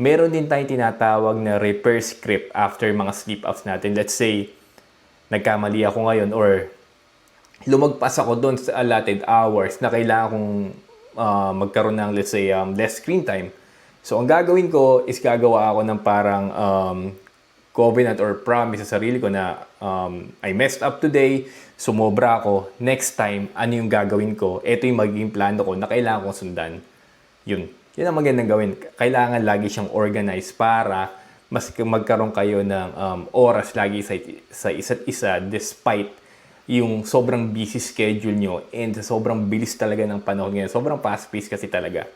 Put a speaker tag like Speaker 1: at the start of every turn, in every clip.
Speaker 1: meron din tayong tinatawag na repair script after mga sleep apps natin. Let's say, nagkamali ako ngayon or lumagpas ako doon sa allotted hours na kailangan kong ah, magkaroon ng, let's say, um, less screen time. So, ang gagawin ko is gagawa ako ng parang um, covenant or promise sa sarili ko na um, I messed up today, sumobra ako, next time, ano yung gagawin ko? Ito yung magiging plano ko na kailangan kong sundan. Yun. Yun ang magandang gawin. Kailangan lagi siyang organized para mas magkaroon kayo ng um, oras lagi sa, sa isa't isa despite yung sobrang busy schedule nyo and sobrang bilis talaga ng panahon ngayon. Sobrang fast-paced kasi talaga.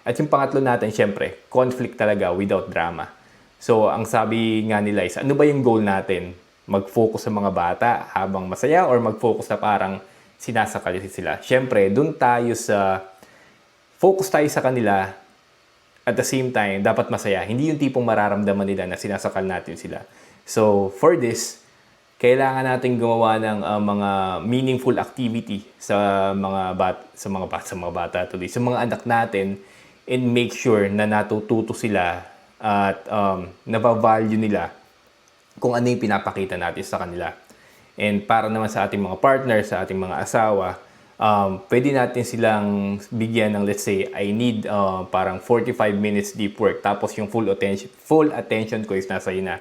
Speaker 1: At yung pangatlo natin, syempre, conflict talaga without drama. So, ang sabi nga nila is, ano ba yung goal natin? Mag-focus sa mga bata habang masaya or mag-focus na parang sinasakali sila? Syempre, dun tayo sa, focus tayo sa kanila at the same time, dapat masaya. Hindi yung tipong mararamdaman nila na sinasakal natin sila. So, for this, kailangan natin gumawa ng uh, mga meaningful activity sa mga bat sa mga bat sa mga bata tuloy sa mga anak natin and make sure na natututo sila at um, nabavalue nila kung ano yung pinapakita natin sa kanila. And para naman sa ating mga partner, sa ating mga asawa, um, pwede natin silang bigyan ng let's say I need uh, parang 45 minutes deep work tapos yung full attention full attention ko is nasa iyo